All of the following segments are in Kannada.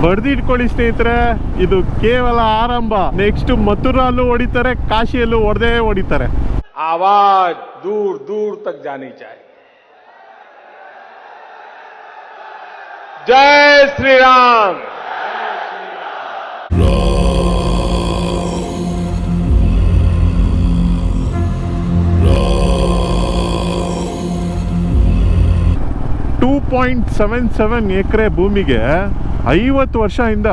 ಬರ್ದಿಟ್ಕೊಳ್ಳಿ ಬಡ್ದಿಟ್ಕೊಳ್ಳಿ ಸ್ನೇಹಿತರೆ ಇದು ಕೇವಲ ಆರಂಭ. ನೆಕ್ಸ್ಟ್ ಮಥುರಲ್ಲೂ ಹೊಡಿತಾರೆ ಕಾಶಿಯಲ್ಲೂ ಹೊಡೆದೇ ಹೊಡಿತಾರೆ. ಆವಾಜ್ ದೂರ್ ದೂರ್ ತಕ್ ಜಾನಿ ಚಾಹಿ ಜೈ ಶ್ರೀರಾಮ್! ಪಾಯಿಂಟ್ ಸೆವೆನ್ ಸೆವೆನ್ ಎಕರೆ ಭೂಮಿಗೆ ಐವತ್ತು ವರ್ಷದಿಂದ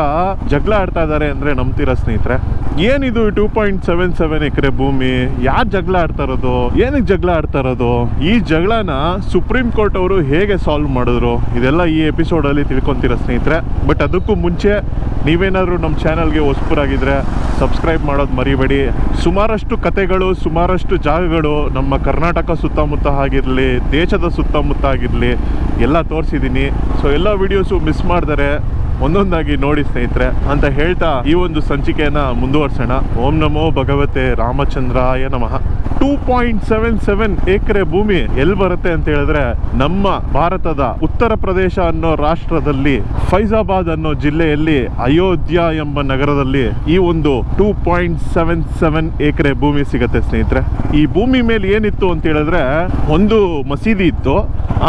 ಜಗಳ ಆಡ್ತಾ ಇದ್ದಾರೆ ಅಂದ್ರೆ ನಂಬ್ತೀರಾ ಸ್ನೇಹಿತರೆ? ಏನಿದು two point seven seven acre ಭೂಮಿ? ಯಾರು ಜಗಳ ಆಡ್ತಾ ಇರೋದು? ಏನಕ್ಕೆ ಜಗಳ ಆಡ್ತಾ ಇರೋದು? ಈ ಜಗಳನ ಸುಪ್ರೀಂ ಕೋರ್ಟ್ ಅವರು ಹೇಗೆ ಸಾಲ್ವ್ ಮಾಡಿದ್ರು? ಇದೆಲ್ಲ ಈ ಎಪಿಸೋಡ್ ಅಲ್ಲಿ ತಿಳ್ಕೊಂತೀರಾ ಸ್ನೇಹಿತರೆ. ಬಟ್ ಅದಕ್ಕೂ ಮುಂಚೆ ನೀವೇನಾದರೂ ನಮ್ಮ ಚಾನಲ್ಗೆ ಹೊಸಬರಾಗಿದ್ರೆ ಸಬ್ಸ್ಕ್ರೈಬ್ ಮಾಡೋದು ಮರಿಬೇಡಿ. ಸುಮಾರಷ್ಟು ಕತೆಗಳು, ಸುಮಾರಷ್ಟು ಜಾಗಗಳು ನಮ್ಮ ಕರ್ನಾಟಕ ಸುತ್ತಮುತ್ತ ಆಗಿರಲಿ, ದೇಶದ ಸುತ್ತಮುತ್ತ ಆಗಿರಲಿ ಎಲ್ಲ ತೋರಿಸಿದ್ದೀನಿ. ಸೊ ಎಲ್ಲ ವಿಡಿಯೋಸು ಮಿಸ್ ಮಾಡಿದರೆ ಒಂದೊಂದಾಗಿ ನೋಡಿ ಸ್ನೇಹಿತರೆ ಅಂತ ಹೇಳ್ತಾ ಈ ಒಂದು ಸಂಚಿಕೆಯನ್ನ ಮುಂದುವರ್ಸೋಣ. ಓಂ ನಮೋ ಭಗವತೆ ರಾಮಚಂದ್ರಾಯ ನಮಃ. Two point seven seven acre ಭೂಮಿ ಎಲ್ಲಿ ಬರುತ್ತೆ ಅಂತ ಹೇಳಿದ್ರೆ ನಮ್ಮ ಭಾರತದ ಉತ್ತರ ಪ್ರದೇಶ ಅನ್ನೋ ರಾಷ್ಟ್ರದಲ್ಲಿ, ಫೈಜಾಬಾದ್ ಅನ್ನೋ ಜಿಲ್ಲೆಯಲ್ಲಿ ಅಯೋಧ್ಯ ಎಂಬ ನಗರದಲ್ಲಿ ಈ ಒಂದು two point seven seven acre ಭೂಮಿ ಸಿಗತ್ತೆ ಸ್ನೇಹಿತರೆ. ಈ ಭೂಮಿ ಮೇಲೆ ಏನಿತ್ತು ಅಂತ ಹೇಳಿದ್ರೆ ಒಂದು ಮಸೀದಿ ಇತ್ತು.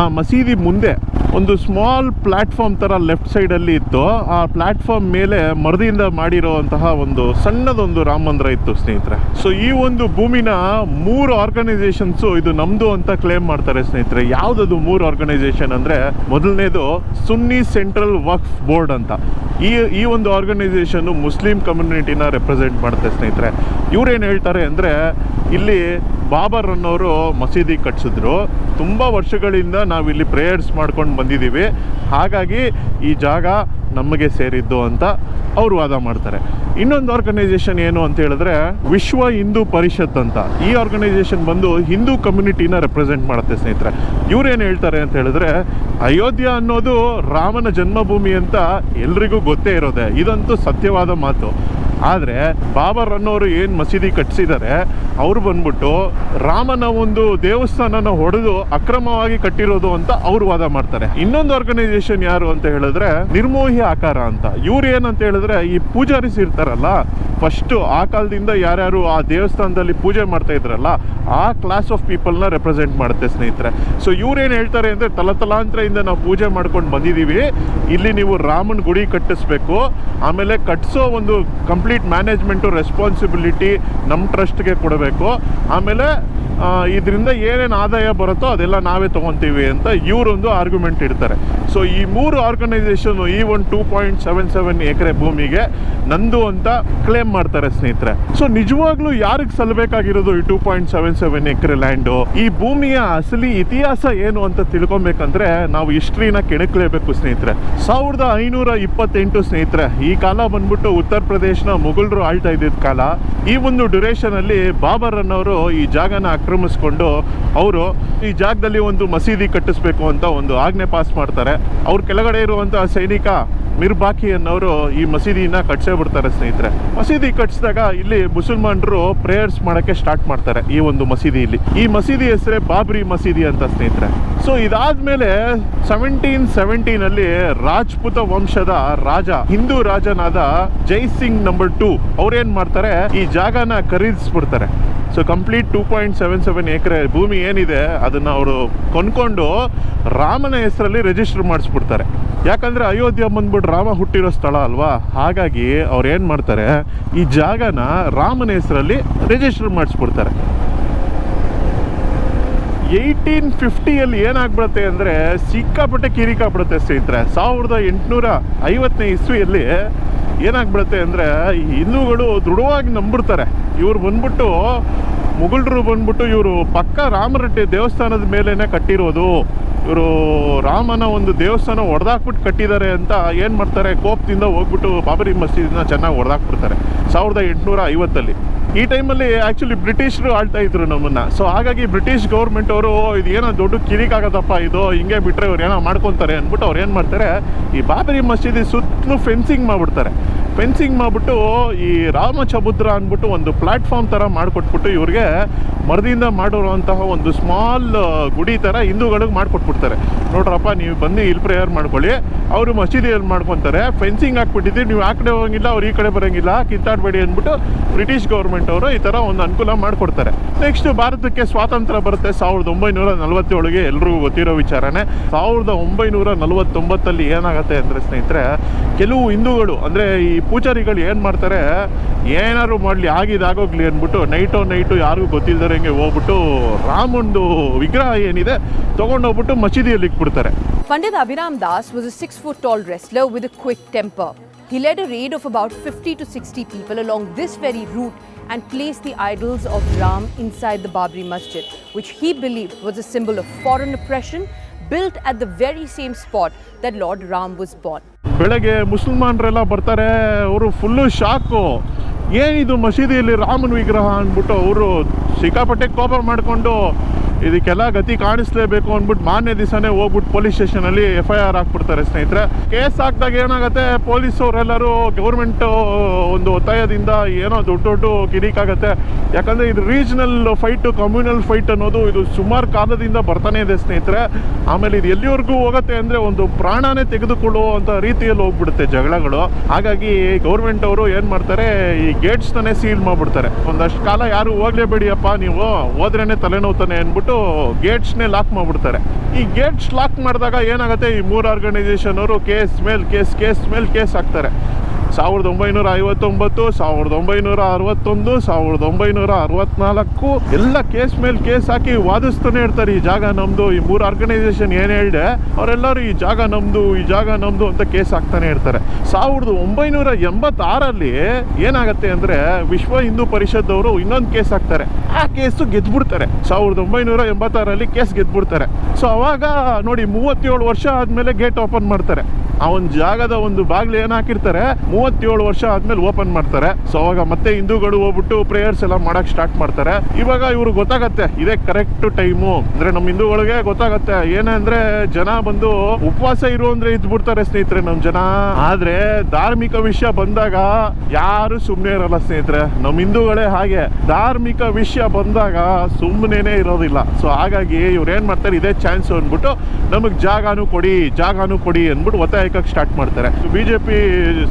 ಆ ಮಸೀದಿ ಮುಂದೆ ಒಂದು ಸ್ಮಾಲ್ ಪ್ಲಾಟ್ಫಾರ್ಮ್ ಥರ ಲೆಫ್ಟ್ ಸೈಡಲ್ಲಿ ಇತ್ತು. ಆ ಪ್ಲಾಟ್ಫಾರ್ಮ್ ಮೇಲೆ ಮರದಿಂದ ಮಾಡಿರೋವಂತಹ ಒಂದು ಸಣ್ಣದೊಂದು ರಾಮ ಮಂದಿರ ಇತ್ತು ಸ್ನೇಹಿತರೆ. ಸೊ ಈ ಒಂದು ಭೂಮಿನ ಮೂರು ಆರ್ಗನೈಸೇಷನ್ಸು ಇದು ನಮ್ದು ಅಂತ ಕ್ಲೇಮ್ ಮಾಡ್ತಾರೆ ಸ್ನೇಹಿತರೆ. ಯಾವುದದು ಮೂರು ಆರ್ಗನೈಸೇಷನ್ ಅಂದರೆ ಮೊದಲನೇದು ಸುನ್ನಿ ಸೆಂಟ್ರಲ್ ವಕ್ಫ್ ಬೋರ್ಡ್ ಅಂತ. ಈ ಈ ಒಂದು ಆರ್ಗನೈಸೇಷನ್ನು ಮುಸ್ಲಿಂ ಕಮ್ಯುನಿಟಿನ ರೆಪ್ರೆಸೆಂಟ್ ಮಾಡುತ್ತೆ ಸ್ನೇಹಿತರೆ. ಇವ್ರೇನು ಹೇಳ್ತಾರೆ ಅಂದರೆ ಇಲ್ಲಿ ಬಾಬರ್ ಅನ್ನೋರು ಮಸೀದಿ ಕಟ್ಸಿದ್ರು. ತುಂಬ ವರ್ಷಗಳಿಂದ ನಾವಿಲ್ಲಿ ಪ್ರೇಯರ್ಸ್ ಮಾಡ್ಕೊಂಡು ಬಂದಿದ್ದೀವಿ. ಹಾಗಾಗಿ ಈ ಜಾಗ ನಮಗೆ ಸೇರಿದ್ದು ಅಂತ ಅವರು ವಾದ ಮಾಡ್ತಾರೆ. ಇನ್ನೊಂದು ಆರ್ಗನೈಸೇಷನ್ ಏನು ಅಂತ ಹೇಳಿದ್ರೆ ವಿಶ್ವ ಹಿಂದೂ ಪರಿಷತ್ ಅಂತ. ಈ ಆರ್ಗನೈಸೇಷನ್ ಬಂದು ಹಿಂದೂ ಕಮ್ಯುನಿಟಿನ ರೆಪ್ರೆಸೆಂಟ್ ಮಾಡುತ್ತೆ ಸ್ನೇಹಿತರೆ. ಇವ್ರೇನು ಹೇಳ್ತಾರೆ ಅಂತ ಹೇಳಿದ್ರೆ, ಅಯೋಧ್ಯೆ ಅನ್ನೋದು ರಾಮನ ಜನ್ಮಭೂಮಿ ಅಂತ ಎಲ್ರಿಗೂ ಗೊತ್ತೇ ಇರೋದೆ. ಇದಂತೂ ಸತ್ಯವಾದ ಮಾತು. ಆದರೆ ಬಾಬರ್ ಅನ್ನೋರು ಏನು ಮಸೀದಿ ಕಟ್ಟಿಸಿದ್ದಾರೆ ಅವರು ಬಂದ್ಬಿಟ್ಟು ರಾಮನ ಒಂದು ದೇವಸ್ಥಾನನ ಹೊಡೆದು ಅಕ್ರಮವಾಗಿ ಕಟ್ಟಿರೋದು ಅಂತ ಅವರು ವಾದ ಮಾಡ್ತಾರೆ. ಇನ್ನೊಂದು ಆರ್ಗನೈಸೇಷನ್ ಯಾರು ಅಂತ ಹೇಳಿದ್ರೆ ನಿರ್ಮೋಹಿ ಆಕಾರ ಅಂತ. ಇವ್ರು ಏನಂತ ಹೇಳಿದ್ರೆ ಈ ಪೂಜಾರಿಸ್ ಇರ್ತಾರಲ್ಲ ಫಸ್ಟ್ ಆ ಕಾಲದಿಂದ ಯಾರ್ಯಾರು ಆ ದೇವಸ್ಥಾನದಲ್ಲಿ ಪೂಜೆ ಮಾಡ್ತಾ ಇದ್ರಲ್ಲ, ಆ ಕ್ಲಾಸ್ ಆಫ್ ಪೀಪಲ್ನ ರೆಪ್ರೆಸೆಂಟ್ ಮಾಡುತ್ತೆ ಸ್ನೇಹಿತರೆ. ಸೊ ಇವ್ರೇನು ಹೇಳ್ತಾರೆ ಅಂದರೆ ತಲತಲಾಂತರದಿಂದ ನಾವು ಪೂಜೆ ಮಾಡ್ಕೊಂಡು ಬಂದಿದ್ದೀವಿ ಇಲ್ಲಿ ನೀವು ರಾಮನ ಗುಡಿ ಕಟ್ಟಿಸ್ಬೇಕು. ಆಮೇಲೆ ಕಟ್ಟಿಸೋ ಒಂದು ಕಂಪ್ಲೀಟ್ ಮ್ಯಾನೇಜ್ಮೆಂಟು ರೆಸ್ಪಾನ್ಸಿಬಿಲಿಟಿ ನಮ್ಮ ಟ್ರಸ್ಟ್ಗೆ ಕೊಡಬೇಕು. ಆಮೇಲೆ ಇದರಿಂದ ಏನೇನು ಆದಾಯ ಬರುತ್ತೋ ಅದೆಲ್ಲ ನಾವೇ ತೊಗೊತೀವಿ ಅಂತ ಇವರೊಂದು ಆರ್ಗ್ಯುಮೆಂಟ್ ಇಡ್ತಾರೆ. ಸೊ ಈ ಮೂರು ಆರ್ಗನೈಸೇಷನ್ ಈ ಒಂದು two point seven seven acre ಭೂಮಿಗೆ ನಂದು ಅಂತ ಕ್ಲೇಮ್ ಮಾಡ್ತಾರೆ ಸ್ನೇಹಿತರೆ. ಸೊ ನಿಜವಾಗ್ಲೂ ಯಾರಿಗೆ ಸಲ್ಲಬೇಕಾಗಿರೋದು ಈ two point seven seven acre land ಈ ಭೂಮಿಯ ಅಸಲಿ ಇತಿಹಾಸ ಏನು ಅಂತ ತಿಳ್ಕೊಬೇಕಂದ್ರೆ ನಾವು ಹಿಸ್ಟ್ರಿನ ಕೆಣಕ್ಲೇಬೇಕು ಸ್ನೇಹಿತರೆ. ಸಾವಿರದ ಐನೂರ ಇಪ್ಪತ್ತೆಂಟು ಸ್ನೇಹಿತರೆ, ಈ ಕಾಲ ಬಂದ್ಬಿಟ್ಟು ಉತ್ತರ ಪ್ರದೇಶನ ಮುಗಲ್ರು ಆಳ್ತಾ ಇದ್ದಿದ್ದ ಕಾಲ. ಈ ಒಂದು ಡ್ಯುರೇಷನ್ ಅಲ್ಲಿ ಬಾಬರ್ ಅನ್ನೋರು ಈ ಜಾಗನ ಆಕ್ರಮಿಸ್ಕೊಂಡು ಅವರು ಈ ಜಾಗದಲ್ಲಿ ಒಂದು ಮಸೀದಿ ಕಟ್ಟಿಸ್ಬೇಕು ಅಂತ ಒಂದು ಆಜ್ಞೆ ಪಾಸ್ ಮಾಡ್ತಾರೆ. ಅವ್ರ ಕೆಳಗಡೆ ಇರುವಂತಹ ಸೈನಿಕ ಮಿರ್ಬಾಕಿ ಅನ್ನೋರು ಈ ಮಸೀದಿನ ಕಟ್ಸೇ ಬಿಡ್ತಾರೆ ಸ್ನೇಹಿತರೆ. ಕಟ್ಸಿದಾಗ ಇಲ್ಲಿ ಮುಸಲ್ಮಾನರು ಪ್ರೇಯರ್ಸ್ ಮಾಡಕ್ಕೆ ಸ್ಟಾರ್ಟ್ ಮಾಡ್ತಾರೆ ಈ ಒಂದು ಮಸೀದಿಯಲ್ಲಿ. ಈ ಮಸೀದಿ ಹೆಸರೇ ಬಾಬ್ರಿ ಮಸೀದಿ ಅಂತ ಸ್ನೇಹಿತರೆ. ಸೊ ಇದಾದ್ಮೇಲೆ ಸೆವೆಂಟೀನ್ ಸೆವೆಂಟೀನ್ ಅಲ್ಲಿ ರಾಜ್ಪುತ ವಂಶದ ರಾಜ, ಹಿಂದೂ ರಾಜನಾದ ಜೈ ಸಿಂಗ್ ನಂಬರ್ ಟೂ ಅವ್ರೇನ್ ಮಾಡ್ತಾರೆ? ಈ ಜಾಗನ ಖರೀದಿಸ್ಬಿಡ್ತಾರೆ. So complete two point seven seven acre ಭೂಮಿ ಏನಿದೆ, ಅದನ್ನು ಅವರು ಕೊಂಡ್ಕೊಂಡು ರಾಮನ ಹೆಸರಲ್ಲಿ ರಿಜಿಸ್ಟರ್ ಮಾಡಿಸ್ಬಿಡ್ತಾರೆ. ಯಾಕಂದರೆ ಅಯೋಧ್ಯೆ ಬಂದ್ಬಿಟ್ಟು ರಾಮ ಹುಟ್ಟಿರೋ ಸ್ಥಳ ಅಲ್ವಾ? ಹಾಗಾಗಿ ಅವ್ರು ಏನು ಮಾಡ್ತಾರೆ, ಈ ಜಾಗನ ರಾಮನ ಹೆಸರಲ್ಲಿ ರಿಜಿಸ್ಟರ್ ಮಾಡಿಸ್ಬಿಡ್ತಾರೆ. ಏಯ್ಟೀನ್ ಫಿಫ್ಟಿಯಲ್ಲಿ ಏನಾಗ್ಬಿಡುತ್ತೆ ಅಂದರೆ ಸಿಕ್ಕಾಪಟ್ಟೆ ಕಿರಿಕಾಗ್ಬಿಡುತ್ತೆ ಸ್ನೇಹಿತರೆ. ಸಾವಿರದ ಎಂಟುನೂರ ಐವತ್ತನೇ ಇಸ್ವಿಯಲ್ಲಿ ಏನಾಗ್ಬಿಡುತ್ತೆ ಅಂದರೆ ಹಿಂದೂಗಳು ದೃಢವಾಗಿ ನಂಬಿಡ್ತಾರೆ ಇವ್ರು ಬಂದ್ಬಿಟ್ಟು ಮುಗುಳರು ಬಂದ್ಬಿಟ್ಟು ಇವರು ಪಕ್ಕ ರಾಮರಟ್ಟಿ ದೇವಸ್ಥಾನದ ಮೇಲೇ ಕಟ್ಟಿರೋದು. ಇವರು ರಾಮನ ಒಂದು ದೇವಸ್ಥಾನ ಹೊಡೆದಾಕ್ಬಿಟ್ಟು ಕಟ್ಟಿದ್ದಾರೆ ಅಂತ ಏನು ಮಾಡ್ತಾರೆ? ಕೋಪದಿಂದ ಹೋಗ್ಬಿಟ್ಟು ಬಾಬರಿ ಮಸೀದಿನ ಚೆನ್ನಾಗಿ ಹೊಡೆದಾಕ್ಬಿಡ್ತಾರೆ ಸಾವಿರದ ಎಂಟುನೂರ ಐವತ್ತಲ್ಲಿ. ಈ ಟೈಮಲ್ಲಿ ಆ್ಯಕ್ಚುಲಿ ಬ್ರಿಟಿಷರು ಆಳ್ತಾ ಇದ್ರು ನಮ್ಮನ್ನು. ಸೊ ಹಾಗಾಗಿ ಬ್ರಿಟಿಷ್ ಗೌರ್ಮೆಂಟ್ ಅವರು ಇದು ಏನೋ ದೊಡ್ಡ ಕಿರಿಕಾಗದಪ್ಪ ಇದು, ಹಿಂಗೆ ಬಿಟ್ಟರೆ ಇವ್ರು ಏನೋ ಮಾಡ್ಕೊತಾರೆ ಅಂದ್ಬಿಟ್ಟು ಅವ್ರು ಏನು ಮಾಡ್ತಾರೆ? ಈ ಬಾಬರಿ ಮಸೀದಿ ಸುತ್ತಲೂ ಫೆನ್ಸಿಂಗ್ ಮಾಡಿಬಿಡ್ತಾರೆ. ಫೆನ್ಸಿಂಗ್ ಮಾಡಿಬಿಟ್ಟು, ಈ ರಾಮಚಬುದ್ರ ಅಂದ್ಬಿಟ್ಟು ಒಂದು ಪ್ಲಾಟ್ಫಾರ್ಮ್ ಥರ ಮಾಡಿಕೊಟ್ಬಿಟ್ಟು ಇವ್ರಿಗೆ ಮರದಿಂದ ಮಾಡಿರುವಂತಹ ಒಂದು ಸ್ಮಾಲ್ ಗುಡಿ ಥರ ಹಿಂದೂಗಳಿಗೆ ಮಾಡಿಕೊಟ್ಬಿಡ್ತಾರೆ ನೋಡ್ರಪ್ಪ, ನೀವು ಬಂದು ಇಲ್ಲಿ ಪ್ರೇಯರ್ ಮಾಡ್ಕೊಳ್ಳಿ. ಅವರು ಮಸೀದಿಯಲ್ಲಿ ಮಾಡ್ಕೊತಾರೆ. ಫೆನ್ಸಿಂಗ್ ಹಾಕ್ಬಿಟ್ಟಿದ್ದೀವಿ ನೀವು ಆ ಕಡೆ ಹೋಗಂಗಿಲ್ಲ, ಅವ್ರು ಈ ಕಡೆ ಬರೋಂಗಿಲ್ಲ, ಕಿತ್ತಾಡಬೇಡಿ ಅಂದ್ಬಿಟ್ಟು ಬ್ರಿಟಿಷ್ ಗೌರ್ಮೆಂಟ್ ಅವರು ಈ ಥರ ಒಂದು ಅನುಕೂಲ ಮಾಡಿಕೊಡ್ತಾರೆ. ನೆಕ್ಸ್ಟ್ ಭಾರತಕ್ಕೆ ಸ್ವಾತಂತ್ರ್ಯ ಬರುತ್ತೆ ಸಾವಿರದ ಒಂಬೈನೂರ ನಲವತ್ತೇಳಿಗೆ ಎಲ್ರಿಗೂ ಗೊತ್ತಿರೋ ವಿಚಾರನೇ. ಸಾವಿರದ ಒಂಬೈನೂರ ನಲವತ್ತೊಂಬತ್ತಲ್ಲಿ ಏನಾಗುತ್ತೆ ಅಂದರೆ ಸ್ನೇಹಿತರೆ, ಕೆಲವು ಹಿಂದೂಗಳು, ಅಂದರೆ ಈ ಪೂಜಾರಿಗಳು ಏನು ಮಾಡ್ತಾರೆ, ಏನಾದ್ರು ಮಾಡಲಿ ಆಗಿದಾಗೋಗ್ಲಿ ಅಂದ್ಬಿಟ್ಟು ನೈಟೋ ನೈಟು ಯಾರಿಗೂ ಗೊತ್ತಿಲ್ಲದಂಗೆ ಹೋಗ್ಬಿಟ್ಟು ರಾಮಂದು ವಿಗ್ರಹ ಏನಿದೆ, ತೊಗೊಂಡೋಗ್ಬಿಟ್ಟು ಮಸೀದಿಯಲ್ಲಿ ಇಕ್ಬಿಡ್ತಾರೆ Pandit Abhiram Das was a six foot tall wrestler with a quick temper. He led a raid of about 50 to 60 people along this very route and placed the idols of Ram inside the Babri Masjid, which he believed was a symbol of foreign oppression, built at the very same spot that Lord Ram was born. ಬೆಳಗ್ಗೆ ಮುಸಲ್ಮಾನರೆಲ್ಲ ಬರ್ತಾರೆ, ಅವರು ಫುಲ್ಲು ಶಾಕು ಏನಿದು ಮಸೀದಿಯಲ್ಲಿ ರಾಮನ ವಿಗ್ರಹ ಅಂದ್ಬಿಟ್ಟು ಅವರು ಸಿಕ್ಕಾಪಟ್ಟೆ ಕೋಪ ಮಾಡಿಕೊಂಡು, ಇದಕ್ಕೆಲ್ಲ ಗತಿ ಕಾಣಿಸ್ಲೇಬೇಕು ಅಂದ್ಬಿಟ್ಟು ಮಾನ್ಯ ದಿವಸನೇ ಹೋಗ್ಬಿಟ್ಟು ಪೊಲೀಸ್ ಸ್ಟೇಷನಲ್ಲಿ ಎಫ್ ಐ ಆರ್ ಹಾಕ್ಬಿಡ್ತಾರೆ ಸ್ನೇಹಿತರೆ. ಕೇಸ್ ಹಾಕಿದಾಗ ಏನಾಗುತ್ತೆ ಪೊಲೀಸ್ ಅವರೆಲ್ಲರೂ ಗೌರ್ಮೆಂಟ್ ಒಂದು ಒತ್ತಾಯದಿಂದ ಏನೋ ದೊಡ್ಡ ದೊಡ್ಡ ಕಿರಿಕಾಗತ್ತೆ ಯಾಕಂದರೆ ಇದು ರೀಜನಲ್ ಫೈಟು ಕಮ್ಯುನಲ್ ಫೈಟ್ ಅನ್ನೋದು ಇದು ಸುಮಾರು ಕಾಲದಿಂದ ಬರ್ತಾನೆ ಇದೆ ಸ್ನೇಹಿತರೆ. ಆಮೇಲೆ ಇದು ಎಲ್ಲಿವರೆಗೂ ಹೋಗುತ್ತೆ ಅಂದರೆ ಒಂದು ಪ್ರಾಣನೇ ತೆಗೆದುಕೊಳ್ಳುವಂಥ ರೀತಿಯಲ್ಲಿ ಹೋಗ್ಬಿಡುತ್ತೆ ಜಗಳಗಳು. ಹಾಗಾಗಿ ಗೌರ್ಮೆಂಟ್ ಅವರು ಏನು ಮಾಡ್ತಾರೆ, ಈ ಗೇಟ್ಸ್ನೇ ಸೀಲ್ ಮಾಡಿಬಿಡ್ತಾರೆ. ಒಂದಷ್ಟು ಕಾಲ ಯಾರು ಹೋಗ್ಲೇಬೇಡಿಯಪ್ಪ ನೀವು, ಹೋದ್ರೇನೆ ತಲೆನೋವು ತಾನೆ ಅಂದ್ಬಿಟ್ಟು ಗೇಟ್ಸ್ನೇ ಲಾಕ್ ಮಾಡಿಬಿಡ್ತಾರೆ. ಈ ಗೇಟ್ಸ್ ಲಾಕ್ ಮಾಡಿದಾಗ ಏನಾಗುತ್ತೆ, ಈ ಮೂರು ಆರ್ಗನೈಸೇಷನ್ ಅವರು ಕೇಸ್ ಮೇಲೆ ಕೇಸ್ ಕೇಸ್ ಮೇಲೆ ಕೇಸ್ ಹಾಕ್ತಾರೆ. ಸಾವಿರದ ಒಂಬೈನೂರ ಐವತ್ತೊಂಬತ್ತು, ಸಾವಿರದ ಒಂಬೈನೂರ ಅರವತ್ತೊಂದು, ಸಾವಿರದ ಒಂಬೈನೂರ ಅರವತ್ನಾಲ್ಕು, ಎಲ್ಲ ಕೇಸ್ ಮೇಲೆ ಕೇಸ್ ಹಾಕಿ ವಾದಿಸ್ತಾನೆ ಇರ್ತಾರೆ ಈ ಜಾಗ ನಮ್ಮದು ಈ ಮೂರು ಆರ್ಗನೈಸೇಷನ್ ಏನು ಹೇಳಿದೆ, ಅವರೆಲ್ಲರೂ ಈ ಜಾಗ ನಮ್ಮದು ಈ ಜಾಗ ನಮ್ಮದು ಅಂತ ಕೇಸ್ ಹಾಕ್ತಾನೆ ಇರ್ತಾರೆ. ಸಾವಿರದ ಒಂಬೈನೂರ ಎಂಬತ್ತಾರಲ್ಲಿ ಏನಾಗುತ್ತೆ ಅಂದರೆ ವಿಶ್ವ ಹಿಂದೂ ಪರಿಷತ್ ಅವರು ಇನ್ನೊಂದು ಕೇಸ್ ಹಾಕ್ತಾರೆ. ಆ ಕೇಸು ಗೆದ್ಬಿಡ್ತಾರೆ. ಸಾವಿರದ ಒಂಬೈನೂರ ಎಂಬತ್ತಾರಲ್ಲಿ ಕೇಸ್ ಗೆದ್ಬಿಡ್ತಾರೆ. ಸೊ ಅವಾಗ ನೋಡಿ ಮೂವತ್ತೇಳು ವರ್ಷ ಆದಮೇಲೆ ಗೇಟ್ ಓಪನ್ ಮಾಡ್ತಾರೆ. ಆ ಒಂದು ಜಾಗದ ಒಂದು ಬಾಗಿಲು ಏನು ಹಾಕಿರ್ತಾರೆ, ಮೂವತ್ತೇಳು ವರ್ಷ ಆದ್ಮೇಲೆ ಓಪನ್ ಮಾಡ್ತಾರೆ. ಸೊ ಅವಾಗ ಮತ್ತೆ ಹಿಂದೂಗಳು ಹೋಗ್ಬಿಟ್ಟು ಪ್ರೇಯರ್ಸ್ ಎಲ್ಲ ಮಾಡಕ್ ಸ್ಟಾರ್ಟ್ ಮಾಡ್ತಾರೆ. ಇವಾಗ ಇವ್ರು ಗೊತ್ತಾಗತ್ತೆ, ಇದೇ ಕರೆಕ್ಟ್ ಟೈಮು ಅಂದ್ರೆ ನಮ್ಮ ಹಿಂದೂಗಳಿಗೆ ಗೊತ್ತಾಗತ್ತೆ. ಏನಂದ್ರೆ ಜನ ಬಂದು ಉಪವಾಸ ಇರು ಅಂದ್ರೆ ಇದ್ಬಿಡ್ತಾರೆ ಸ್ನೇಹಿತರೆ ನಮ್ ಜನ. ಆದ್ರೆ ಧಾರ್ಮಿಕ ವಿಷಯ ಬಂದಾಗ ಯಾರು ಸುಮ್ಮನೆ ಇರಲ್ಲ ಸ್ನೇಹಿತರೆ. ನಮ್ಮ ಹಿಂದೂಗಳೇ ಹಾಗೆ. ಧಾರ್ಮಿಕ ವಿಷಯ ಬಂದಾಗ ಸುಮ್ಮನೆ ಇರೋದಿಲ್ಲ. ಸೊ ಹಾಗಾಗಿ ಇವ್ರು ಏನ್ ಮಾಡ್ತಾರೆ, ಇದೇ ಚಾನ್ಸ್ ಅಂದ್ಬಿಟ್ಟು ನಮಗ್ ಜಾಗನೂ ಕೊಡಿ, ಜಾಗಾನು ಕೊಡಿ ಅಂದ್ಬಿಟ್ಟು ಒತ್ತಾಯಕ್ಕೆ ಸ್ಟಾರ್ಟ್ ಮಾಡ್ತಾರೆ. ಬಿಜೆಪಿ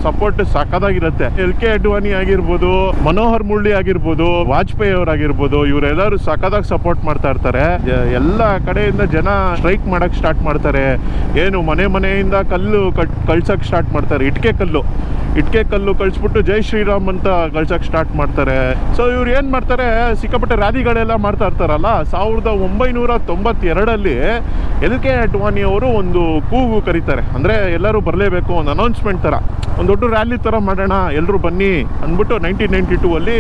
ಸಪೋರ್ಟ್ ಸಖದಾಗಿರುತ್ತೆ ಎಲ್ ಕೆ ಅಡ್ವಾನಿ ಆಗಿರ್ಬೋದು ಮನೋಹರ್ ಮುಳ್ಳಿ ಆಗಿರ್ಬೋದು ವಾಜಪೇಯಿ ಅವರಾಗಿರ್ಬೋದು, ಇವರೆಲ್ಲರೂ ಸಖದಾಗಿ ಸಪೋರ್ಟ್ ಮಾಡ್ತಾ ಇರ್ತಾರೆ. ಎಲ್ಲ ಕಡೆಯಿಂದ ಜನ ಸ್ಟ್ರೈಕ್ ಮಾಡಕ್ ಸ್ಟಾರ್ಟ್ ಮಾಡ್ತಾರೆ. ಏನು, ಮನೆ ಮನೆಯಿಂದ ಕಲ್ಲು ಕಳ್ಸಕ್ ಸ್ಟಾರ್ಟ್ ಮಾಡ್ತಾರೆ. ಇಟ್ಕೆ ಕಲ್ಲು. ಇಟ್ಕೆ ಕಲ್ಲು ಕಳಿಸ್ಬಿಟ್ಟು ಜೈ ಶ್ರೀರಾಮ್ ಅಂತ ಕಳ್ಸಕ್ ಸ್ಟಾರ್ಟ್ ಮಾಡ್ತಾರೆ. ಸೊ ಇವ್ರು ಏನ್ ಮಾಡ್ತಾರೆ? ಸಿಕ್ಕಾಪಟ್ಟೆ ರ್ಯಾಲಿಗಳೆಲ್ಲ ಮಾಡ್ತಾ ಇರ್ತಾರಲ್ಲ? ಸಾವಿರದ ಒಂಬೈನೂರ ತೊಂಬತ್ತೆರಡಲ್ಲಿ ಎಲ್ ಕೆ ಅಡ್ವಾನಿ ಅವರು ಒಂದು ಕೂಗು ಕರೀತಾರೆ. ಅಂದ್ರೆ ಎಲ್ಲರೂ ಬರಲೇಬೇಕು ಒಂದು ಅನೌನ್ಸ್ಮೆಂಟ್ ಥರ. ಒಂದು ದೊಡ್ಡ ರ್ಯಾಲಿ ಥರ ಮಾಡೋಣ ಎಲ್ಲರೂ ಬನ್ನಿ ಅಂದ್ಬಿಟ್ಟು ನೈನ್ಟೀನ್ ನೈಂಟಿ ಟೂ ಅಲ್ಲಿ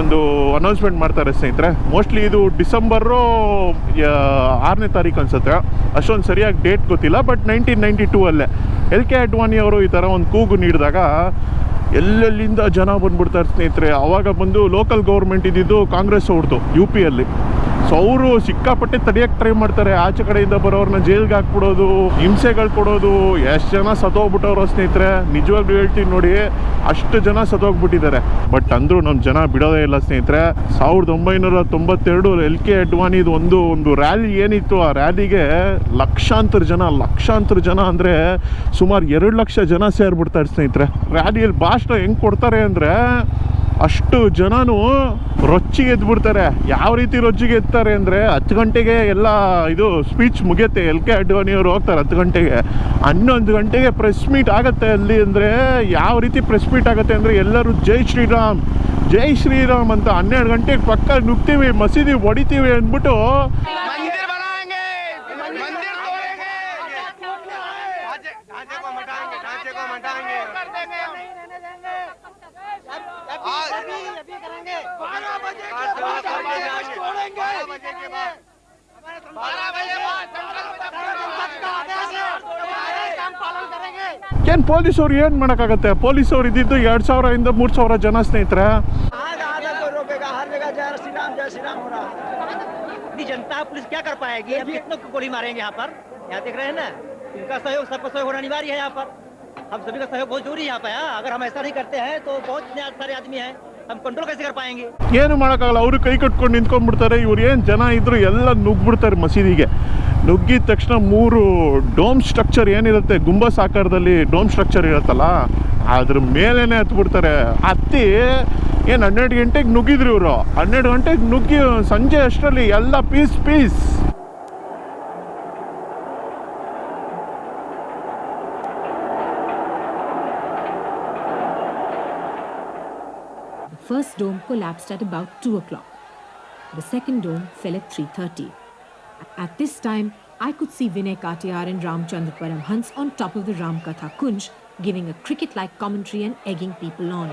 ಒಂದು ಅನೌನ್ಸ್ಮೆಂಟ್ ಮಾಡ್ತಾರೆ ಸ್ನೇಹಿತರೆ. ಮೋಸ್ಟ್ಲಿ ಇದು ಡಿಸೆಂಬರು ಆರನೇ ತಾರೀಕು ಅನ್ಸುತ್ತೆ. ಅಷ್ಟೊಂದು ಸರಿಯಾಗಿ ಡೇಟ್ ಗೊತ್ತಿಲ್ಲ ಬಟ್ ನೈನ್ಟೀನ್ ನೈಂಟಿ ಟೂ ಅಲ್ಲೇ. ಎಲ್ ಕೆ ಅಡ್ವಾಣಿ ಅವರು ಈ ಥರ ಒಂದು ಕೂಗು ನೀಡಿದಾಗ ಎಲ್ಲೆಲ್ಲಿಂದ ಜನ ಬಂದ್ಬಿಡ್ತಾರೆ ಸ್ನೇಹಿತರೆ. ಆವಾಗ ಬಂದು ಲೋಕಲ್ ಗೌರ್ಮೆಂಟ್ ಇದ್ದಿದ್ದು ಕಾಂಗ್ರೆಸ್ ಅವ್ರದ್ದು ಯು ಪಿಯಲ್ಲಿ ಸೊ ಅವರು ಸಿಕ್ಕಾಪಟ್ಟೆ ತಡೆಯಕ್ಕೆ ಟ್ರೈ ಮಾಡ್ತಾರೆ. ಆಚೆ ಕಡೆಯಿಂದ ಬರೋರ್ನ ಜೈಲ್ಗೆ ಹಾಕ್ಬಿಡೋದು, ಹಿಂಸೆಗಳು ಕೊಡೋದು. ಎಷ್ಟು ಜನ ಸತೋಗ್ಬಿಟ್ಟವ್ರ ಸ್ನೇಹಿತರೆ, ನಿಜವಾಗ್ಲೂ ಹೇಳ್ತೀನಿ ನೋಡಿ, ಅಷ್ಟು ಜನ ಸತ್ತೋಗ್ಬಿಟ್ಟಿದ್ದಾರೆ. ಬಟ್ ಅಂದರೂ ನಮ್ಮ ಜನ ಬಿಡೋದೇ ಇಲ್ಲ ಸ್ನೇಹಿತರೆ. ಸಾವಿರದ ಒಂಬೈನೂರ ತೊಂಬತ್ತೆರಡು ಎಲ್ ಕೆ ಅಡ್ವಾಣಿದು ಒಂದು ಒಂದು ರ್ಯಾಲಿ ಏನಿತ್ತು, ಆ ರ್ಯಾಲಿಗೆ ಲಕ್ಷಾಂತರ ಜನ ಲಕ್ಷಾಂತರ ಜನ ಅಂದರೆ ಸುಮಾರು ಎರಡು ಲಕ್ಷ ಜನ ಸೇರ್ಬಿಡ್ತಾರೆ ಸ್ನೇಹಿತರೆ. ರ್ಯಾಲಿಯಲ್ಲಿ ಭಾಷಣ ಹೆಂಗೆ ಕೊಡ್ತಾರೆ ಅಂದರೆ ಅಷ್ಟು ಜನನು ರೊಚ್ಚಿಗೆ ಎದ್ಬಿಡ್ತಾರೆ. ಯಾವ ರೀತಿ ರೊಚ್ಚಿಗೆ ಎತ್ತಾರೆ ಅಂದರೆ ಹತ್ತು ಗಂಟೆಗೆ ಎಲ್ಲ ಇದು ಸ್ಪೀಚ್ ಮುಗಿಯುತ್ತೆ. ಎಲ್ ಕೆ ಅಡ್ವಾಣಿಯವರು ಹೋಗ್ತಾರೆ ಹತ್ತು ಗಂಟೆಗೆ. ಹನ್ನೊಂದು ಗಂಟೆಗೆ ಪ್ರೆಸ್ ಮೀಟ್ ಆಗುತ್ತೆ ಅಲ್ಲಿ ಅಂದರೆ ಯಾವ ರೀತಿ ಪ್ರೆಸ್ ಮೀಟ್ ಆಗುತ್ತೆ ಅಂದರೆ ಎಲ್ಲರೂ ಜೈ ಶ್ರೀರಾಮ್ ಜೈ ಶ್ರೀರಾಮ್ ಅಂತ ಹನ್ನೆರಡು ಗಂಟೆಗೆ ಪಕ್ಕ ನುಗ್ತೀವಿ, ಮಸೀದಿ ಹೊಡಿತೀವಿ ಅಂದ್ಬಿಟ್ಟು ಏನು ಪೊಲೀಸವ್ರು ಏನು ಮಾಡೋಕ್ಕಾಗತ್ತೆ ಪೊಲೀಸವ್ರು ಇದ್ದಿದ್ದು ಎರಡು ಸಾವಿರದಿಂದ ಮೂರು जनता पुलिस क्या कर पाएगी हम कितने को गोली मारेंगे यहाँ पर यहाँ देख रहे हैं ना इनका सहयोग सबका सहयोग होना अनिवार्य है यहाँ पर हम सभी का सहयोग बहुत ज़रूरी है यहाँ पर अगर हम ऐसा नहीं करते हैं तो बहुत सारे आदमी है हम कंट्रोल कैसे कर पाएंगे ಏನು ಮಾಡೋಕ್ಕಾಗಲ್ಲ ಅವರು ಕೈ ಕಟ್ಕೊಂಡು ನಿಂತ್ಕೊಂಡ್ಬಿಡ್ತಾರೆ ಇವ್ರು ಏನು ಜನ ಇದ್ರು ಎಲ್ಲ ನುಗ್ಬಿಡ್ತಾರೆ ಮಸೀದಿಗೆ ನುಗ್ಗಿದ ತಕ್ಷಣ ಮೂರು ಡೋಮ್ ಸ್ಟ್ರಕ್ಚರ್ ಏನಿರುತ್ತೆ ಗುಂಬಸ್ ಆಕಾರದಲ್ಲಿ ಡೋಮ್ ಸ್ಟ್ರಕ್ಚರ್ ಇರುತ್ತಲ್ಲ ಅದ್ರ ಮೇಲೇನೆ ಹತ್ಬಿಡ್ತಾರೆ ಹತ್ತಿ ಏನು ಹನ್ನೆರಡು ಗಂಟೆಗೆ ನುಗ್ಗಿದ್ರು ಇವರು ಹನ್ನೆರಡು ಗಂಟೆಗೆ ನುಗ್ಗಿ ಸಂಜೆ ಅಷ್ಟರಲ್ಲಿ ಎಲ್ಲ piece piece first dome collapsed at about 2 o'clock. The second dome fell at 3.30. At this time, I could see Vinay Katiyar and Ramchandra Paramhans on top of the Ramkatha Kunj giving a cricket-like commentary and egging people on.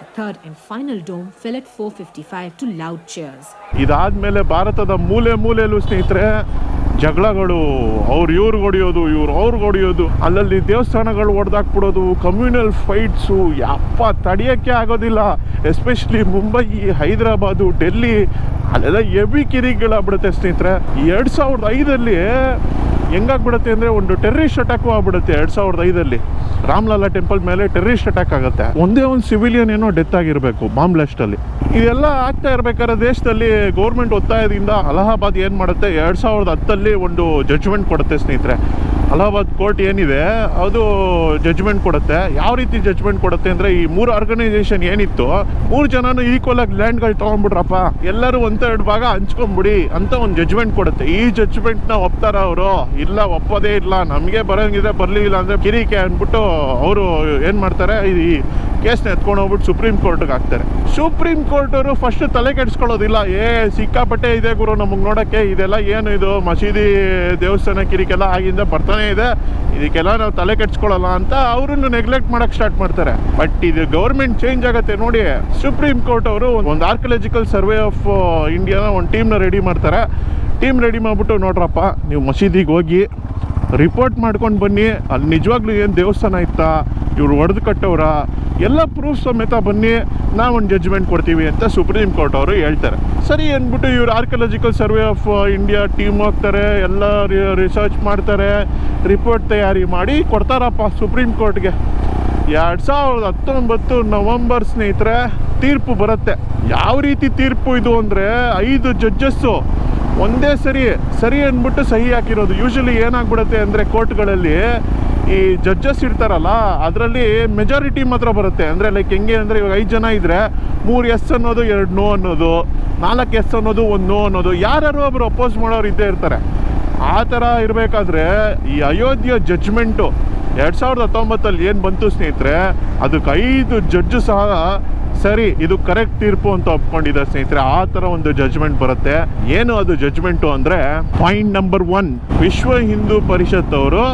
The third and final dome fell at 4.55 to loud cheers. ಇದಾದ್ಮೇಲೆ ಭಾರತದ ಮೂಲೆ ಮೂಲೆಯಲ್ಲೂ ಸ್ನೇಹಿತರೆ ಜಗಳಗಳು, ಅವ್ರು ಇವ್ರಿಗೆ ಹೊಡೆಯೋದು, ಇವ್ರು ಅವ್ರಿಗೆ ಹೊಡೆಯೋದು. ಅಲ್ಲಲ್ಲಿ ದೇವಸ್ಥಾನಗಳು ಹೊಡೆದಾಕ್ಬಿಡೋದು ಕಮ್ಯುನಲ್ ಫೈಟ್ಸು ಯಪ್ಪ, ತಡೆಯೋಕ್ಕೆ ಆಗೋದಿಲ್ಲ. ಎಸ್ಪೆಷಲಿ ಮುಂಬೈ, ಹೈದರಾಬಾದು, ಡೆಲ್ಲಿ, ಅಲ್ಲೆಲ್ಲ ಎಬಿ ಕಿರಿಗಳಾಗ್ಬಿಡುತ್ತೆ ಸ್ನೇಹಿತರೆ. ಎರಡು ಸಾವಿರದ ಐದಲ್ಲಿ ಹೆಂಗಾಗ್ಬಿಡುತ್ತೆ ಅಂದರೆ ಒಂದು ಟೆರ್ರಿಸ್ಟ್ ಅಟ್ಯಾಕು ಆಗ್ಬಿಡುತ್ತೆ ಎರಡು ಸಾವಿರದ ಐದಲ್ಲಿ. ರಾಮ್ಲಾಲಾ ಟೆಂಪಲ್ ಮೇಲೆ ಟೆರ್ರಿಸ್ಟ್ ಅಟ್ಯಾಕ್ ಆಗುತ್ತೆ. ಒಂದೇ ಒಂದು ಸಿವಿಲಿಯನ್ ಏನೋ ಡೆತ್ ಆಗಿರಬೇಕು ಬಾಂಬ್ ಬ್ಲಾಸ್ಟಲ್ಲಿ ಇದೆಲ್ಲ ಆಗ್ತಾ ಇರಬೇಕಾದ್ರೆ ದೇಶದಲ್ಲಿ ಗೌರ್ಮೆಂಟ್ ಒತ್ತಾಯದಿಂದ ಅಲಹಾಬಾದ್ ಏನು ಮಾಡುತ್ತೆ? ಎರಡು ಸಾವಿರದ ಹತ್ತಲ್ಲಿ ಒಂದು ಜಡ್ಜ್ಮೆಂಟ್ ಕೊಡುತ್ತೆ ಸ್ನೇಹಿತರೆ. ಅಲಹಾಬಾದ್ ಕೋರ್ಟ್ ಏನಿದೆ, ಅದು ಜಜ್ಮೆಂಟ್ ಕೊಡುತ್ತೆ. ಯಾವ ರೀತಿ ಜಜ್ಮೆಂಟ್ ಕೊಡುತ್ತೆ ಅಂದರೆ, ಈ ಮೂರು ಆರ್ಗನೈಸೇಷನ್ ಏನಿತ್ತು, ಮೂರು ಜನನು ಈಕ್ವಲ್ ಆಗಿ ಲ್ಯಾಂಡ್ಗಳು ತೊಗೊಂಡ್ಬಿಟ್ರಪ್ಪ. ಎಲ್ಲರೂ ಒಂದೆರಡು ಭಾಗ ಹಂಚ್ಕೊಂಬಿಡಿ ಅಂತ ಒಂದು ಜಜ್ಮೆಂಟ್ ಕೊಡುತ್ತೆ. ಈ ಜಜ್ಮೆಂಟ್ನ ಒಪ್ತಾರ ಅವರು. ಇಲ್ಲ, ಒಪ್ಪೋದೇ ಇಲ್ಲ. ನಮಗೆ ಬರೋಂಗಿದ್ರೆ ಬರಲಿಲ್ಲ ಅಂದರೆ ಕಿರಿಕೆ ಅಂದ್ಬಿಟ್ಟು ಅವರು ಏನು ಮಾಡ್ತಾರೆ, ಈ ಕೇಸ್ನ ಎತ್ಕೊಂಡು ಹೋಗ್ಬಿಟ್ಟು ಸುಪ್ರೀಂ ಕೋರ್ಟ್ಗೆ ಹಾಕ್ತಾರೆ. ಸುಪ್ರೀಂ ಕೋರ್ಟವರು ಫಸ್ಟ್ ತಲೆ ಕೆಡಿಸ್ಕೊಳ್ಳೋದಿಲ್ಲ. ಏ, ಸಿಕ್ಕಾಪಟ್ಟೆ ಇದೆ ಗುರು, ನಮಗೆ ನೋಡೋಕ್ಕೆ ಇದೆಲ್ಲ ಏನು ಇದು? ಮಸೀದಿ ದೇವಸ್ಥಾನ ಕಿರಿಕೆಲ್ಲ ಆಗಿಂದ ಬರ್ತಾನೆ ಇದೆ. ಇದಕ್ಕೆಲ್ಲ ನಾವು ತಲೆ ಕೆಡ್ಸ್ಕೊಳ್ಳಲ್ಲ ಅಂತ ಅವರನ್ನು ನೆಗ್ಲೆಕ್ಟ್ ಮಾಡಕ್ ಸ್ಟಾರ್ಟ್ ಮಾಡ್ತಾರೆ. ಬಟ್ ಇದು ಗೌರ್ಮೆಂಟ್ ಚೇಂಜ್ ಆಗುತ್ತೆ ನೋಡಿ. ಸುಪ್ರೀಂ ಕೋರ್ಟ್ ಅವರು ಒಂದು ಆರ್ಕಲಾಜಿಕಲ್ ಸರ್ವೆ ಆಫ್ ಇಂಡಿಯಾನ ಒಂದು ಟೀಮ್ನ ರೆಡಿ ಮಾಡ್ತಾರೆ. ಟೀಮ್ ರೆಡಿ ಮಾಡಿಬಿಟ್ಟು ನೋಡ್ರಪ್ಪ, ನೀವು ಮಸೀದಿಗೆ ಹೋಗಿ ರಿಪೋರ್ಟ್ ಮಾಡ್ಕೊಂಡು ಬನ್ನಿ. ಅಲ್ಲಿ ನಿಜವಾಗ್ಲೂ ಏನು ದೇವಸ್ಥಾನ ಇತ್ತಾ? ಇವ್ರು ಹೊಡೆದು ಕಟ್ಟವ್ರ ಎಲ್ಲ ಪ್ರೂಫ್ ಸಮೇತ ಬನ್ನಿ ನಾವು ಒಂದು ಜಡ್ಜ್ಮೆಂಟ್ ಕೊಡ್ತೀವಿ ಅಂತ ಸುಪ್ರೀಂ ಕೋರ್ಟ್ ಅವರು ಹೇಳ್ತಾರೆ. ಸರಿ ಅಂದ್ಬಿಟ್ಟು ಇವರು archaeological survey of India team ಹೋಗ್ತಾರೆ, ಎಲ್ಲ ರಿಸರ್ಚ್ ಮಾಡ್ತಾರೆ ರಿಪೋರ್ಟ್ ತಯಾರಿ ಮಾಡಿ ಕೊಡ್ತಾರಪ್ಪ ಸುಪ್ರೀಂ ಕೋರ್ಟ್ಗೆ ಎರಡು ಸಾವಿರದ ಹತ್ತೊಂಬತ್ತು ನವಂಬರ್ ಸ್ನೇಹಿತರೆ, ತೀರ್ಪು ಬರುತ್ತೆ. ಯಾವ ರೀತಿ ತೀರ್ಪು ಇದು ಅಂದರೆ ಐದು ಜಡ್ಜಸ್ಸು ಒಂದೇ ಸರಿ ಸರಿ ಅಂದ್ಬಿಟ್ಟು ಸಹಿ ಹಾಕಿರೋದು. ಯೂಶಲಿ ಏನಾಗ್ಬಿಡುತ್ತೆ ಅಂದರೆ ಕೋರ್ಟ್ಗಳಲ್ಲಿ ಈ ಜಡ್ಜಸ್ ಇರ್ತಾರಲ್ಲ, ಅದರಲ್ಲಿ ಮೆಜಾರಿಟಿ ಮಾತ್ರ ಬರುತ್ತೆ. ಅಂದರೆ ಲೈಕ್ ಹೆಂಗೆ ಅಂದರೆ ಇವಾಗ ಐದು ಜನ ಇದ್ದರೆ ಮೂರು ಎಸ್ ಅನ್ನೋದು, ಎರಡು ನೋ ಅನ್ನೋದು, ನಾಲ್ಕು ಎಸ್ ಅನ್ನೋದು, ಒಂದು ನೋ ಅನ್ನೋದು, ಯಾರ್ಯಾರು ಒಬ್ರು ಅಪೋಸ್ ಮಾಡೋರು ಇದ್ದೇ ಇರ್ತಾರೆ. ಆ ಥರ ಇರಬೇಕಾದ್ರೆ ಈ ಅಯೋಧ್ಯೆ ಜಡ್ಜ್ಮೆಂಟು ಎರಡು ಸಾವಿರದ ಹತ್ತೊಂಬತ್ತಲ್ಲಿ ಏನು ಬಂತು ಸ್ನೇಹಿತರೆ, ಅದಕ್ಕೆ ಐದು ಜಡ್ಜು ಸಹ ಸರಿ, ಇದು ಕರೆಕ್ಟ್ ತೀರ್ಪು ಅಂತ ಒಪ್ಕೊಂಡಿದ್ದಾರೆ ಸ್ನೇಹಿತರೆ, ಆ ಥರ ಒಂದು ಜಜ್ಮೆಂಟ್ ಬರುತ್ತೆ. ಏನು ಅದು ಜಜ್ಮೆಂಟು ಅಂದರೆ ಪಾಯಿಂಟ್ ನಂಬರ್ ಒನ್ ವಿಶ್ವ ಹಿಂದೂ ಪರಿಷತ್ ಅವರು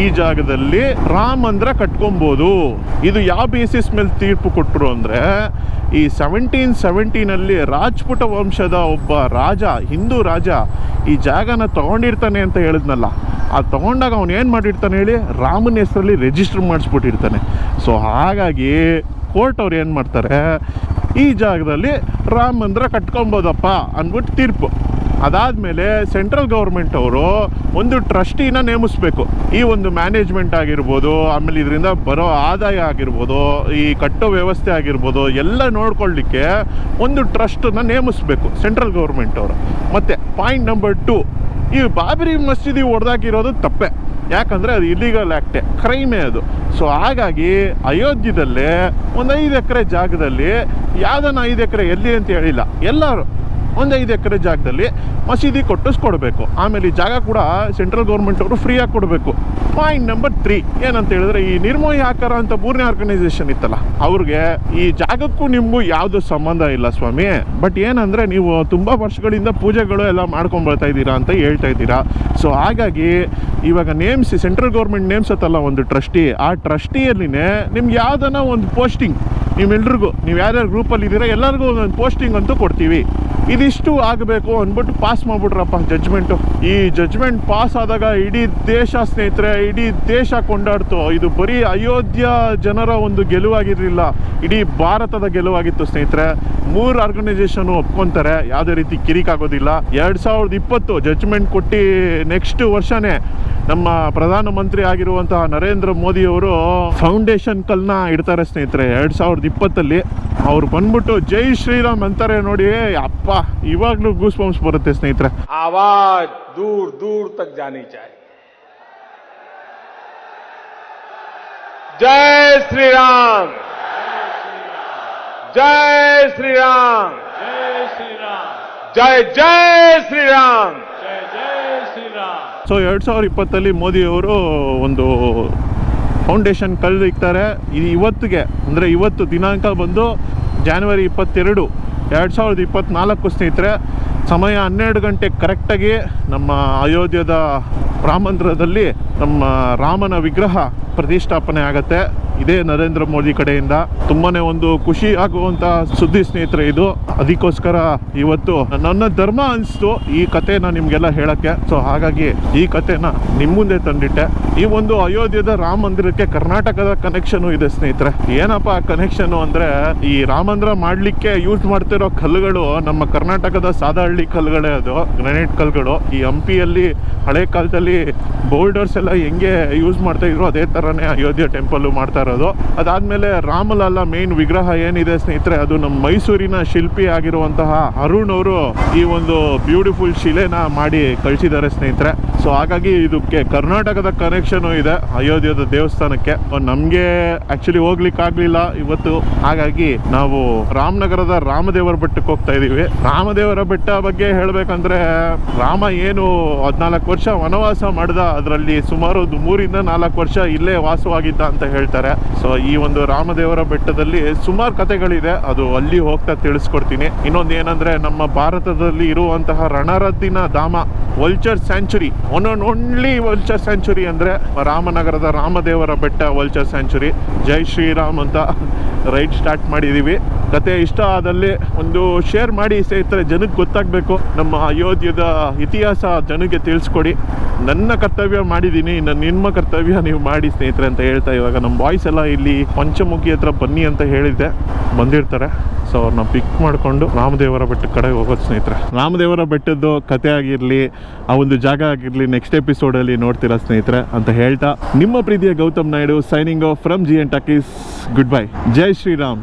ಈ ಜಾಗದಲ್ಲಿ ರಾಮ್ ಅಂದ್ರೆ ಕಟ್ಕೊಬೋದು. ಇದು ಯಾವ ಬೇಸಿಸ್ ಮೇಲೆ ತೀರ್ಪು ಕೊಟ್ಟರು ಅಂದರೆ, ಈ ಸೆವೆಂಟೀನ್ ಸೆವೆಂಟೀನಲ್ಲಿ ರಾಜ್ಪುಟ ವಂಶದ ಒಬ್ಬ ರಾಜ, ಹಿಂದೂ ರಾಜ ಈ ಜಾಗನ ತಗೊಂಡಿರ್ತಾನೆ ಅಂತ ಹೇಳಿದ್ನಲ್ಲ. ಆ ತಗೊಂಡಾಗ ಅವನು ಏನು ಮಾಡಿರ್ತಾನೆ ಹೇಳಿ, ರಾಮನ ಹೆಸರಲ್ಲಿ ರಿಜಿಸ್ಟರ್ ಮಾಡಿಸ್ಬಿಟ್ಟಿರ್ತಾನೆ. ಸೊ ಹಾಗಾಗಿ ಕೋರ್ಟ್ ಅವ್ರು ಏನು ಮಾಡ್ತಾರೆ? ಈ ಜಾಗದಲ್ಲಿ ರಾಮ ಮಂದಿರ ಕಟ್ಕೊಬೋದಪ್ಪ ಅಂದ್ಬಿಟ್ಟು ತೀರ್ಪು. ಅದಾದಮೇಲೆ ಸೆಂಟ್ರಲ್ ಗೌರ್ಮೆಂಟ್ ಅವರು ಒಂದು ಟ್ರಸ್ಟಿನ ನೇಮಿಸ್ಬೇಕು. ಈ ಒಂದು ಮ್ಯಾನೇಜ್ಮೆಂಟ್ ಆಗಿರ್ಬೋದು, ಆಮೇಲೆ ಇದರಿಂದ ಬರೋ ಆದಾಯ ಆಗಿರ್ಬೋದು, ಈ ಕಟ್ಟೋ ವ್ಯವಸ್ಥೆ ಆಗಿರ್ಬೋದು ಎಲ್ಲ ನೋಡ್ಕೊಳ್ಳಿಕ್ಕೆ ಒಂದು ಟ್ರಸ್ಟನ್ನು ನೇಮಿಸ್ಬೇಕು ಸೆಂಟ್ರಲ್ ಗೌರ್ಮೆಂಟ್ ಅವರು. ಮತ್ತು ಪಾಯಿಂಟ್ ನಂಬರ್ ಟು ಈ ಬಾಬರಿ ಮಸೀದಿ ಹೊಡೆದಾಕಿರೋದು ತಪ್ಪೆ. ಯಾಕಂದರೆ ಅದು ಇಲ್ಲಿಗಲ್ ಆ್ಯಕ್ಟೆ ಕ್ರೈಮೇ ಅದು. ಸೊ ಹಾಗಾಗಿ ಅಯೋಧ್ಯದಲ್ಲೇ ಒಂದು ಐದು ಎಕರೆ ಜಾಗದಲ್ಲಿ ಯಾವ್ದನ್ನು ಐದು ಎಕರೆ ಎಲ್ಲಿ ಅಂತ ಹೇಳಿಲ್ಲ. ಎಲ್ಲರೂ ಒಂದು ಐದು ಎಕರೆ ಜಾಗದಲ್ಲಿ ಮಸೀದಿ ಕೊಟ್ಟಿಸ್ಕೊಡ್ಬೇಕು ಆಮೇಲೆ ಈ ಜಾಗ ಕೂಡ ಸೆಂಟ್ರಲ್ ಗೌರ್ಮೆಂಟ್ ಅವರು ಫ್ರೀಯಾಗಿ ಕೊಡಬೇಕು. ಪಾಯಿಂಟ್ ನಂಬರ್ ತ್ರೀ, ಏನಂತ ಹೇಳಿದ್ರೆ ಈ ನಿರ್ಮೋಹಿ ಆಕಾರ ಅಂತ ಮೂರನೇ ಆರ್ಗನೈಸೇಷನ್ ಇತ್ತಲ್ಲ, ಅವ್ರಿಗೆ ಈ ಜಾಗಕ್ಕೂ ನಿಮಗೂ ಯಾವುದು ಸಂಬಂಧ ಇಲ್ಲ ಸ್ವಾಮಿ. ಬಟ್ ಏನಂದ್ರೆ ನೀವು ತುಂಬಾ ವರ್ಷಗಳಿಂದ ಪೂಜೆಗಳು ಎಲ್ಲ ಮಾಡ್ಕೊಂಡ್ ಬರ್ತಾ ಇದ್ದೀರಾ ಅಂತ ಹೇಳ್ತಾ ಇದ್ದೀರಾ. ಸೊ ಹಾಗಾಗಿ ಇವಾಗ ನೇಮ್ಸಿ, ಸೆಂಟ್ರಲ್ ಗೌರ್ಮೆಂಟ್ ನೇಮ್ಸತ್ತಲ್ಲ ಒಂದು ಟ್ರಸ್ಟಿ, ಆ ಟ್ರಸ್ಟಿಯಲ್ಲಿನೇ ನಿಮ್ಗೆ ಯಾವ್ದನ್ನ ಒಂದು ಪೋಸ್ಟಿಂಗ್ ನೀವೆಲ್ರಿಗೂ ನೀವು ಯಾರ್ಯಾರು ಗ್ರೂಪಲ್ಲಿ ಇದ್ದೀರಾ ಎಲ್ಲರಿಗೂ ಒಂದೊಂದು ಪೋಸ್ಟಿಂಗ್ ಅಂತೂ ಕೊಡ್ತೀವಿ. ಇದಿಷ್ಟು ಆಗಬೇಕು ಅಂದ್ಬಿಟ್ಟು ಪಾಸ್ ಮಾಡ್ಬಿಟ್ರಪ್ಪ ಜಜ್ಮೆಂಟು ಈ ಜಜ್ಮೆಂಟ್ ಪಾಸ್ ಆದಾಗ ಇಡೀ ದೇಶ ಸ್ನೇಹಿತರೆ, ಇಡೀ ದೇಶ ಕೊಂಡಾಡ್ತು. ಇದು ಬರೀ ಅಯೋಧ್ಯ ಜನರ ಒಂದು ಗೆಲುವಾಗಿರಲಿಲ್ಲ. ಇಡೀ ಭಾರತದ ಗೆಲುವಾಗಿತ್ತು ಸ್ನೇಹಿತರೆ. ಮೂರು ಆರ್ಗನೈಸೇಷನ್ ಒಪ್ಕೊಂತಾರೆ. ಯಾವುದೇ ರೀತಿ ಕಿರಿಕಾಗೋದಿಲ್ಲ. ಎರಡು ಸಾವಿರದ ಇಪ್ಪತ್ತು ಜಡ್ಜ್ಮೆಂಟ್ ಕೊಟ್ಟು ನೆಕ್ಸ್ಟ್ ವರ್ಷನೇ ನಮ್ಮ ಪ್ರಧಾನಮಂತ್ರಿ ಆಗಿರುವಂತಹ ನರೇಂದ್ರ ಮೋದಿ ಅವರು ಫೌಂಡೇಶನ್ ಕಲ್ನ ಇಡ್ತಾರೆ ಸ್ನೇಹಿತರೆ. ಎರಡು ಸಾವಿರದ ಇಪ್ಪತ್ತಲ್ಲಿ ಅವ್ರು ಬಂದ್ಬಿಟ್ಟು ಜೈ ಶ್ರೀರಾಮ್ ಅಂತಾರೆ ನೋಡಿ. ಅಪ್ಪ, ಇವಾಗ್ಲೂ ಗೂಸ್ ಪಂಪ್ಸ್ ಬರುತ್ತೆ ಸ್ನೇಹಿತರೆ. ಆವಾಜ್ ದೂರ್ ದೂರ್ ತಕ್ ಜಾನಿ ಚಾಹಿ ಜೈ ಶ್ರೀರಾಮ್! जय श्री राम जय श्री राम जय जय श्री राम जय जय श्री राम ಸೊ ಎರಡು ಸಾವಿರದ ಇಪ್ಪತ್ತಲ್ಲಿ ಮೋದಿ ಅವರು ಒಂದು ಫೌಂಡೇಶನ್ ಕಲ್ಲು ಇಕ್ತಾರೆ ಇದು ಇವತ್ತಿಗೆ ಅಂದರೆ ಇವತ್ತು ದಿನಾಂಕ ಬಂದು ಜಾನ್ವರಿ ಇಪ್ಪತ್ತೆರಡು ಎರಡು ಸಾವಿರದ ಇಪ್ಪತ್ತ್ನಾಲ್ಕು ಸ್ನೇಹಿತರೆ ಸಮಯ ಹನ್ನೆರಡು ಗಂಟೆ ಕರೆಕ್ಟಾಗಿ ನಮ್ಮ ಅಯೋಧ್ಯದ ರಾಮ ಮಂದಿರದಲ್ಲಿ ನಮ್ಮ ರಾಮನ ವಿಗ್ರಹ ಪ್ರತಿಷ್ಠಾಪನೆ ಆಗತ್ತೆ. ಇದೇ ನರೇಂದ್ರ ಮೋದಿ ಕಡೆಯಿಂದ. ತುಂಬಾನೇ ಒಂದು ಖುಷಿ ಆಗುವಂತ ಸುದ್ದಿ ಸ್ನೇಹಿತರೆ ಇದು. ಅದಕ್ಕೋಸ್ಕರ ಇವತ್ತು ನನ್ನ ಧರ್ಮ ಅನಿಸ್ತು ಈ ಕಥೆನ ನಿಮ್ಗೆಲ್ಲ ಹೇಳಕ್ಕೆ. ಸೊ ಹಾಗಾಗಿ ಈ ಕಥೆನ ನಿಮ್ ಮುಂದೆ ತಂದಿಟ್ಟೆ. ಈ ಒಂದು ಅಯೋಧ್ಯದ ರಾಮ ಮಂದಿರಕ್ಕೆ ಕರ್ನಾಟಕದ ಕನೆಕ್ಷನ್ ಇದೆ ಸ್ನೇಹಿತರೆ. ಏನಪ್ಪ ಕನೆಕ್ಷನ್ ಅಂದ್ರೆ ಈ ರಾಮ ಮಂದಿರ ಮಾಡ್ಲಿಕ್ಕೆ ಯೂಸ್ ಮಾಡ್ತಿರೋ ಕಲ್ಲುಗಳು ನಮ್ಮ ಕರ್ನಾಟಕದ ಸಾದಹಳ್ಳಿ ಕಲ್ಲುಗಳೇ ಅದು. ಗ್ರಾನೈಟ್ ಕಲ್ಲುಗಳು. ಈ ಹಂಪಿಯಲ್ಲಿ ಹಳೆ ಕಾಲದಲ್ಲಿ ಬೋಲ್ಡರ್ಸ್ ಎಲ್ಲ ಹೆಂಗೆ ಯೂಸ್ ಮಾಡ್ತಾ ಇದ್ರು ಅದೇ ತರನೇ ಅಯೋಧ್ಯೆ ಟೆಂಪಲ್ ಮಾಡ್ತಾ ಇರೋದು. ಅದಾದ್ಮೇಲೆ ರಾಮಲಲ್ಲ ಮೇನ್ ವಿಗ್ರಹ ಏನಿದೆ ಸ್ನೇಹಿತರೆ, ಅದು ನಮ್ಮ ಮೈಸೂರಿನ ಶಿಲ್ಪಿ ಆಗಿರುವಂತಹ ಅರುಣ್ ಅವರು ಈ ಒಂದು ಬ್ಯೂಟಿಫುಲ್ ಶಿಲೆನ ಮಾಡಿ ಕಳಿಸಿದ್ದಾರೆ ಸ್ನೇಹಿತರೆ. ಸೊ ಹಾಗಾಗಿ ಇದಕ್ಕೆ ಕರ್ನಾಟಕದ ಕನೆಕ್ಷನ್ ಇದೆ ಅಯೋಧ್ಯದ ದೇವಸ್ಥಾನಕ್ಕೆ. ನಮಗೆ ಆಕ್ಚುಲಿ ಹೋಗ್ಲಿಕ್ಕೆ ಆಗ್ಲಿಲ್ಲ ಇವತ್ತು. ಹಾಗಾಗಿ ನಾವು ರಾಮನಗರದ ರಾಮದೇವರ ಬೆಟ್ಟಕ್ಕೆ ಹೋಗ್ತಾ ಇದೀವಿ. ರಾಮದೇವರ ಬೆಟ್ಟ ಬಗ್ಗೆ ಹೇಳ್ಬೇಕಂದ್ರೆ ರಾಮ ಏನು ಹದ್ನಾಲ್ಕು ವರ್ಷ ವನವಾಸ ಮಾಡ್ದ ಅದರಲ್ಲಿ ಸುಮಾರು ಒಂದು ಮೂರಿಂದ ನಾಲ್ಕು ವರ್ಷ ಇಲ್ಲೇ ವಾಸವಾಗಿದ್ದ ಅಂತ ಹೇಳ್ತಾರೆ. ಸೊ ಈ ಒಂದು ರಾಮದೇವರ ಬೆಟ್ಟದಲ್ಲಿ ಸುಮಾರು ಕಥೆಗಳಿದೆ. ಅದು ಅಲ್ಲಿ ಹೋಗ್ತಾ ತಿಳಿಸ್ಕೊಡ್ತೀನಿ. ಇನ್ನೊಂದು ಏನಂದ್ರೆ, ನಮ್ಮ ಭಾರತದಲ್ಲಿ ಇರುವಂತಹ ರಣರದ್ದಿನ ಧಾಮ vulture sanctuary one and only vulture sanctuary ಅಂದ್ರೆ ರಾಮನಗರದ ರಾಮದೇವರ ಬೆಟ್ಟ ವಲ್ಚರ್ ಸ್ಯಾಂಚುರಿ ಜೈ ಶ್ರೀರಾಮ್ ಅಂತ ರೈಡ್ ಸ್ಟಾರ್ಟ್ ಮಾಡಿದೀವಿ. ಕತೆ ಇಷ್ಟ ಆದಲ್ಲಿ ಒಂದು ಶೇರ್ ಮಾಡಿ ಸ್ನೇಹಿತರೆ, ಜನಕ್ಕೆ ಗೊತ್ತಾಗಬೇಕು. ನಮ್ಮ ಅಯೋಧ್ಯದ ಇತಿಹಾಸ ಜನಕ್ಕೆ ತಿಳಿಸ್ಕೊಡಿ. ನನ್ನ ಕರ್ತವ್ಯ ಮಾಡಿದ್ದೀನಿ, ನನ್ನ ನಿಮ್ಮ ಕರ್ತವ್ಯ ನೀವು ಮಾಡಿ ಸ್ನೇಹಿತರೆ ಅಂತ ಹೇಳ್ತಾ ಇವಾಗ ನಮ್ಮ ಬಾಯ್ಸ್ ಎಲ್ಲ ಇಲ್ಲಿ ಪಂಚಮುಖಿ ಹತ್ರ ಬನ್ನಿ ಅಂತ ಹೇಳಿದ್ದೆ. ಬಂದಿರ್ತಾರೆ. ಸೊ ಅವ್ರನ್ನ ಪಿಕ್ ಮಾಡಿಕೊಂಡು ರಾಮದೇವರ ಬೆಟ್ಟದ ಕಡೆ ಹೋಗೋದು ಸ್ನೇಹಿತರೆ. ರಾಮದೇವರ ಬೆಟ್ಟದ್ದು ಕತೆ ಆಗಿರಲಿ, ಆ ಒಂದು ಜಾಗ ಆಗಿರಲಿ ನೆಕ್ಸ್ಟ್ ಎಪಿಸೋಡಲ್ಲಿ ನೋಡ್ತೀರಾ ಸ್ನೇಹಿತರೆ ಅಂತ ಹೇಳ್ತಾ. ನಿಮ್ಮ ಪ್ರೀತಿಯ Gautam Naidu signing off from G N talkies good bye Jai Shriram.